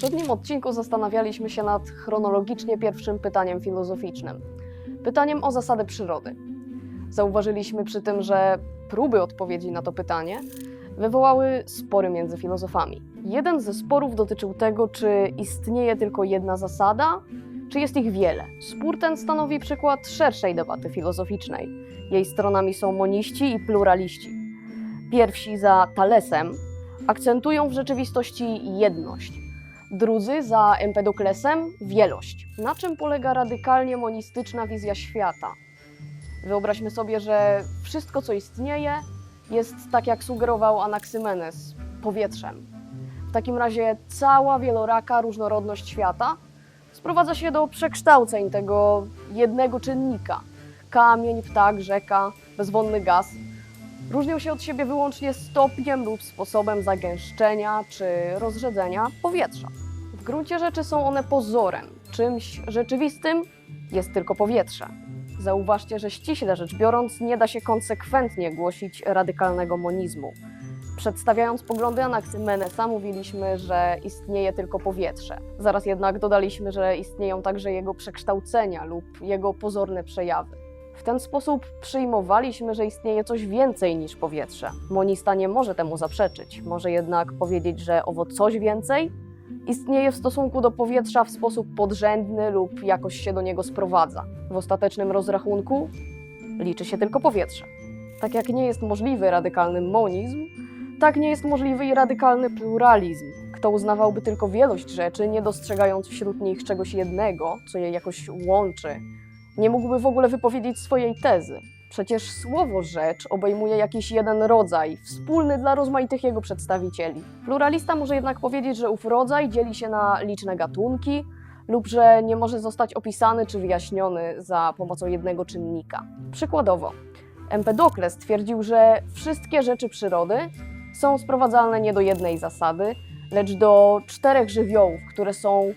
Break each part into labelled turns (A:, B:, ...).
A: poprzednim odcinku zastanawialiśmy się nad chronologicznie pierwszym pytaniem filozoficznym pytaniem o zasady przyrody. Zauważyliśmy przy tym, że próby odpowiedzi na to pytanie wywołały spory między filozofami. Jeden ze sporów dotyczył tego, czy istnieje tylko jedna zasada, czy jest ich wiele. Spór ten stanowi przykład szerszej debaty filozoficznej. Jej stronami są moniści i pluraliści. Pierwsi za Talesem akcentują w rzeczywistości jedność, drudzy za Empedoklesem wielość. Na czym polega radykalnie monistyczna wizja świata? Wyobraźmy sobie, że wszystko, co istnieje, jest tak jak sugerował Anaksymenes powietrzem. W takim razie cała wieloraka różnorodność świata sprowadza się do przekształceń tego jednego czynnika. Kamień, ptak, rzeka, bezwonny gaz różnią się od siebie wyłącznie stopniem lub sposobem zagęszczenia czy rozrzedzenia powietrza. W gruncie rzeczy są one pozorem. Czymś rzeczywistym jest tylko powietrze. Zauważcie, że ściśle rzecz biorąc, nie da się konsekwentnie głosić radykalnego monizmu. Przedstawiając poglądy Anaksymenesa, mówiliśmy, że istnieje tylko powietrze. Zaraz jednak dodaliśmy, że istnieją także jego przekształcenia lub jego pozorne przejawy. W ten sposób przyjmowaliśmy, że istnieje coś więcej niż powietrze. Monista nie może temu zaprzeczyć, może jednak powiedzieć, że owo coś więcej istnieje w stosunku do powietrza w sposób podrzędny lub jakoś się do niego sprowadza. W ostatecznym rozrachunku liczy się tylko powietrze. Tak jak nie jest możliwy radykalny monizm, tak nie jest możliwy i radykalny pluralizm. Kto uznawałby tylko wielość rzeczy, nie dostrzegając wśród nich czegoś jednego, co je jakoś łączy, nie mógłby w ogóle wypowiedzieć swojej tezy. Przecież słowo rzecz obejmuje jakiś jeden rodzaj, wspólny dla rozmaitych jego przedstawicieli. Pluralista może jednak powiedzieć, że ów rodzaj dzieli się na liczne gatunki lub że nie może zostać opisany czy wyjaśniony za pomocą jednego czynnika. Przykładowo, Empedokles twierdził, że wszystkie rzeczy przyrody są sprowadzalne nie do jednej zasady, lecz do czterech żywiołów, które są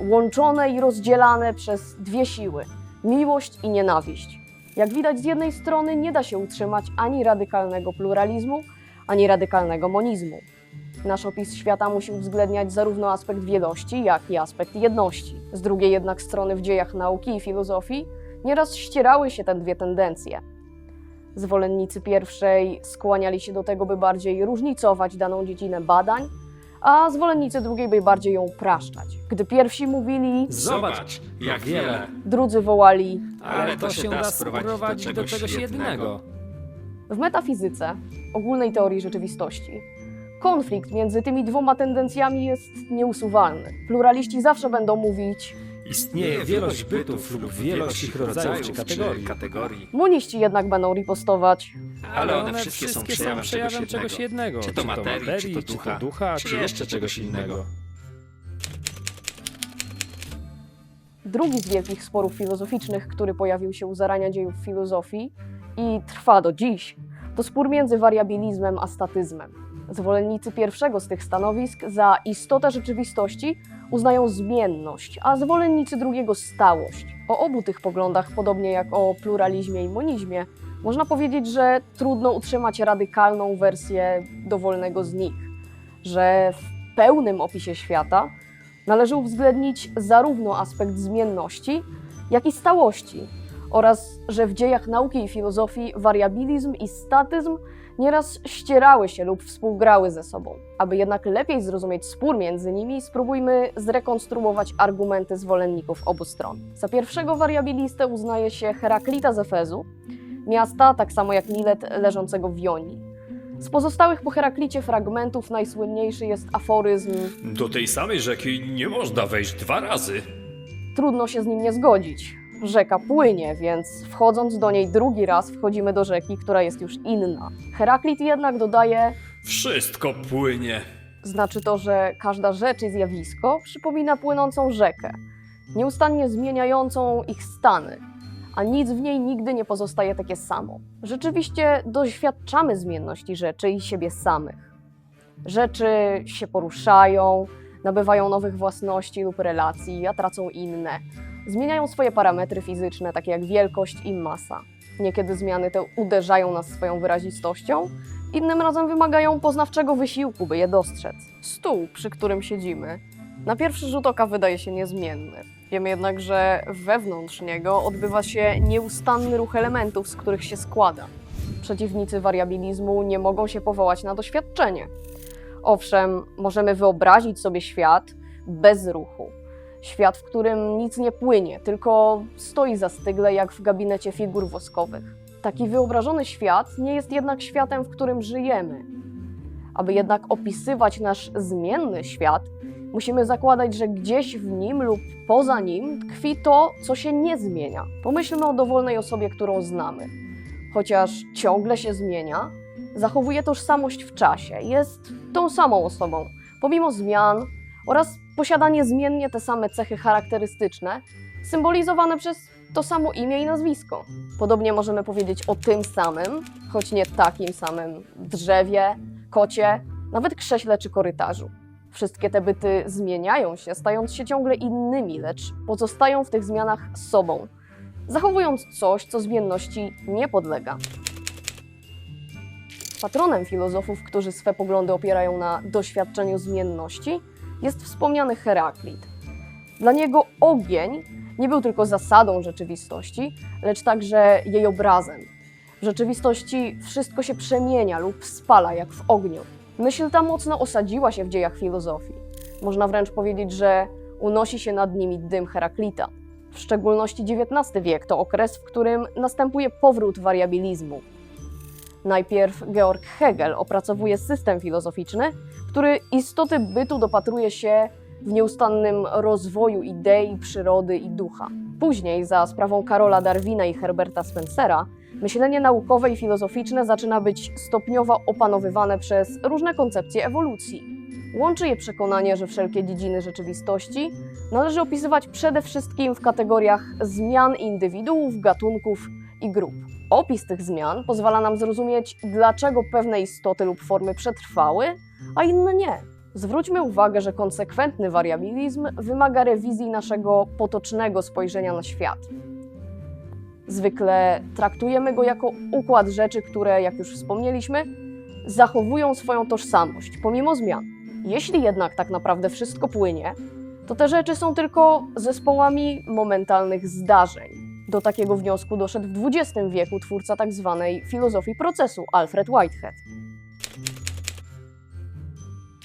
A: łączone i rozdzielane przez dwie siły miłość i nienawiść. Jak widać, z jednej strony nie da się utrzymać ani radykalnego pluralizmu, ani radykalnego monizmu. Nasz opis świata musi uwzględniać zarówno aspekt wielości, jak i aspekt jedności. Z drugiej jednak strony w dziejach nauki i filozofii nieraz ścierały się te dwie tendencje. Zwolennicy pierwszej skłaniali się do tego, by bardziej różnicować daną dziedzinę badań, a zwolennicy drugiej, by bardziej ją upraszczać. Gdy pierwsi mówili,
B: Zobacz, jak wiele.
A: drudzy wołali,
B: Ale to się da sprowadzić do czegoś jednego.
A: W metafizyce, ogólnej teorii rzeczywistości, konflikt między tymi dwoma tendencjami jest nieusuwalny. Pluraliści zawsze będą mówić,
B: Istnieje wielość bytów lub wielość ich rodzajów czy kategorii.
C: kategorii.
A: muniści jednak będą ripostować.
B: Ale one wszystkie są przejawem czegoś jednego.
C: Czy to materii, czy to ducha,
B: ducha
C: czy
B: czy
C: jeszcze
B: jeszcze czegoś innego.
A: Drugi z wielkich sporów filozoficznych, który pojawił się u zarania dziejów filozofii i trwa do dziś, to spór między wariabilizmem a statyzmem. Zwolennicy pierwszego z tych stanowisk za istotę rzeczywistości uznają zmienność, a zwolennicy drugiego stałość. O obu tych poglądach, podobnie jak o pluralizmie i monizmie, można powiedzieć, że trudno utrzymać radykalną wersję dowolnego z nich, że w pełnym opisie świata należy uwzględnić zarówno aspekt zmienności, jak i stałości, oraz że w dziejach nauki i filozofii wariabilizm i statyzm nieraz ścierały się lub współgrały ze sobą. Aby jednak lepiej zrozumieć spór między nimi, spróbujmy zrekonstruować argumenty zwolenników obu stron. Za pierwszego wariabilistę uznaje się Heraklita z Efezu, miasta, tak samo jak Milet, leżącego w Jonii. Z pozostałych po Heraklicie fragmentów najsłynniejszy jest aforyzm
C: Do tej samej rzeki nie można wejść dwa razy.
A: Trudno się z nim nie zgodzić. Rzeka płynie, więc wchodząc do niej drugi raz, wchodzimy do rzeki, która jest już inna. Heraklit jednak dodaje,
C: Wszystko płynie.
A: znaczy to, że każda rzecz i zjawisko przypomina płynącą rzekę, nieustannie zmieniającą ich stany, a nic w niej nigdy nie pozostaje takie samo. Rzeczywiście doświadczamy zmienności rzeczy i siebie samych. Rzeczy się poruszają, nabywają nowych własności lub relacji, a tracą inne. Zmieniają swoje parametry fizyczne, takie jak wielkość i masa. Niekiedy zmiany te uderzają nas swoją wyrazistością, innym razem wymagają poznawczego wysiłku, by je dostrzec. Stół, przy którym siedzimy, Na pierwszy rzut oka wydaje się niezmienny. Wiemy jednak, że wewnątrz niego odbywa się nieustanny ruch elementów, z których się składa. Przeciwnicy wariabilizmu nie mogą się powołać na doświadczenie. Owszem, możemy wyobrazić sobie świat bez ruchu. Świat, w którym nic nie płynie, tylko stoi zastygle jak w gabinecie figur woskowych. Taki wyobrażony świat nie jest jednak światem, w którym żyjemy. Aby jednak opisywać nasz zmienny świat, musimy zakładać, że gdzieś w nim lub poza nim tkwi to, co się nie zmienia. Pomyślmy o dowolnej osobie, którą znamy. Chociaż ciągle się zmienia, zachowuje tożsamość w czasie, jest tą samą osobą, pomimo zmian oraz posiada niezmiennie te same cechy charakterystyczne, symbolizowane przez to samo imię i nazwisko. Podobnie możemy powiedzieć o tym samym, choć nie takim samym drzewie, kocie, nawet krześle czy korytarzu. Wszystkie te byty zmieniają się, stając się ciągle innymi, lecz pozostają w tych zmianach sobą, zachowując coś, co zmienności nie podlega. Patronem filozofów, którzy swe poglądy opierają na doświadczeniu zmienności, jest wspomniany Heraklit. Dla niego ogień nie był tylko zasadą rzeczywistości, lecz także jej obrazem. W rzeczywistości wszystko się przemienia lub spala jak w ogniu. Myśl ta mocno osadziła się w dziejach filozofii. Można wręcz powiedzieć, że unosi się nad nimi dym Heraklita. W szczególności XIX wiek to okres, w którym następuje powrót wariabilizmu. Najpierw Georg Hegel opracowuje system filozoficzny, który istoty bytu dopatruje się w nieustannym rozwoju idei, przyrody i ducha. Później, za sprawą Karola Darwina i Herberta Spencera, myślenie naukowe i filozoficzne zaczyna być stopniowo opanowywane przez różne koncepcje ewolucji. Łączy je przekonanie, że wszelkie dziedziny rzeczywistości należy opisywać przede wszystkim w kategoriach zmian indywiduów, gatunków i grup. Opis tych zmian pozwala nam zrozumieć, dlaczego pewne istoty lub formy przetrwały, a inne nie. Zwróćmy uwagę, że konsekwentny wariabilizm wymaga rewizji naszego potocznego spojrzenia na świat. Zwykle traktujemy go jako układ rzeczy, które, jak już wspomnieliśmy, zachowują swoją tożsamość pomimo zmian. Jeśli jednak tak naprawdę wszystko płynie, to te rzeczy są tylko zespołami momentalnych zdarzeń. Do takiego wniosku doszedł w XX wieku twórca tzw. filozofii procesu Alfred Whitehead.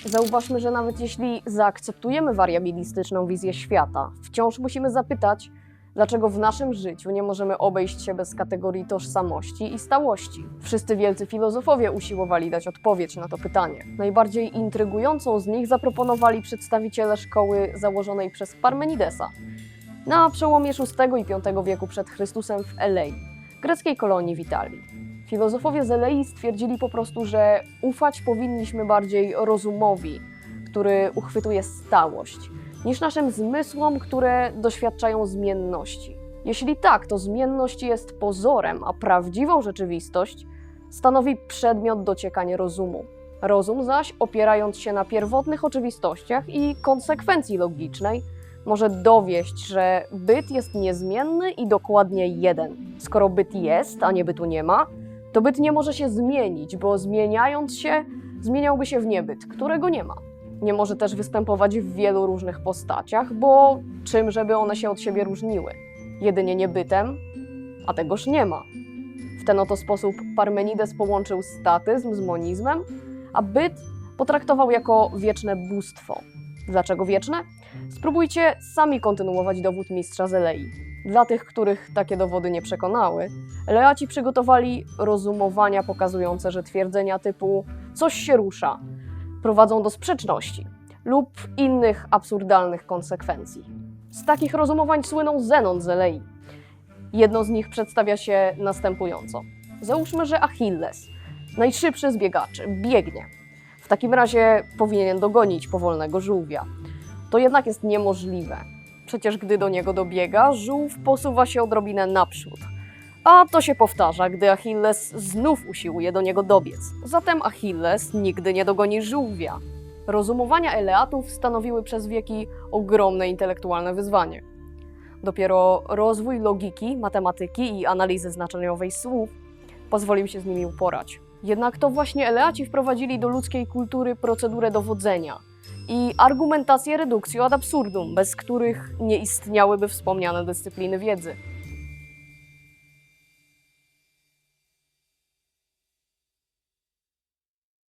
A: Zauważmy, że nawet jeśli zaakceptujemy wariabilistyczną wizję świata, wciąż musimy zapytać, dlaczego w naszym życiu nie możemy obejść się bez kategorii tożsamości i stałości. Wszyscy wielcy filozofowie usiłowali dać odpowiedź na to pytanie. Najbardziej intrygującą z nich zaproponowali przedstawiciele szkoły założonej przez Parmenidesa na przełomie VI i V wieku przed Chrystusem w Elei, greckiej kolonii w Italii. Filozofowie z Elei stwierdzili po prostu, że ufać powinniśmy bardziej rozumowi, który uchwytuje stałość, niż naszym zmysłom, które doświadczają zmienności. Jeśli tak, to zmienność jest pozorem, a prawdziwą rzeczywistość stanowi przedmiot dociekania rozumu. Rozum zaś, opierając się na pierwotnych oczywistościach i konsekwencji logicznej, może dowieść, że byt jest niezmienny i dokładnie jeden. Skoro byt jest, a nie bytu nie ma, to byt nie może się zmienić, bo zmieniając się, zmieniałby się w niebyt, którego nie ma. Nie może też występować w wielu różnych postaciach, bo czym żeby one się od siebie różniły? Jedynie niebytem, a tegoż nie ma. W ten oto sposób Parmenides połączył statyzm z monizmem, a byt potraktował jako wieczne bóstwo. Dlaczego wieczne? Spróbujcie sami kontynuować dowód mistrza Zelei. Dla tych, których takie dowody nie przekonały, Eleaci przygotowali rozumowania pokazujące, że twierdzenia typu coś się rusza prowadzą do sprzeczności lub innych absurdalnych konsekwencji. Z takich rozumowań słyną Zenon z. Jedno z nich przedstawia się następująco. Załóżmy, że Achilles, najszybszy z biegaczy, biegnie. W takim razie powinien dogonić powolnego żółwia. To jednak jest niemożliwe. Przecież gdy do niego dobiega, żółw posuwa się odrobinę naprzód. A to się powtarza, gdy Achilles znów usiłuje do niego dobiec. Zatem Achilles nigdy nie dogoni żółwia. Rozumowania Eleatów stanowiły przez wieki ogromne intelektualne wyzwanie. Dopiero rozwój logiki, matematyki i analizy znaczeniowej słów pozwolił się z nimi uporać. Jednak to właśnie Eleaci wprowadzili do ludzkiej kultury procedurę dowodzenia i argumentację redukcją ad absurdum, bez których nie istniałyby wspomniane dyscypliny wiedzy.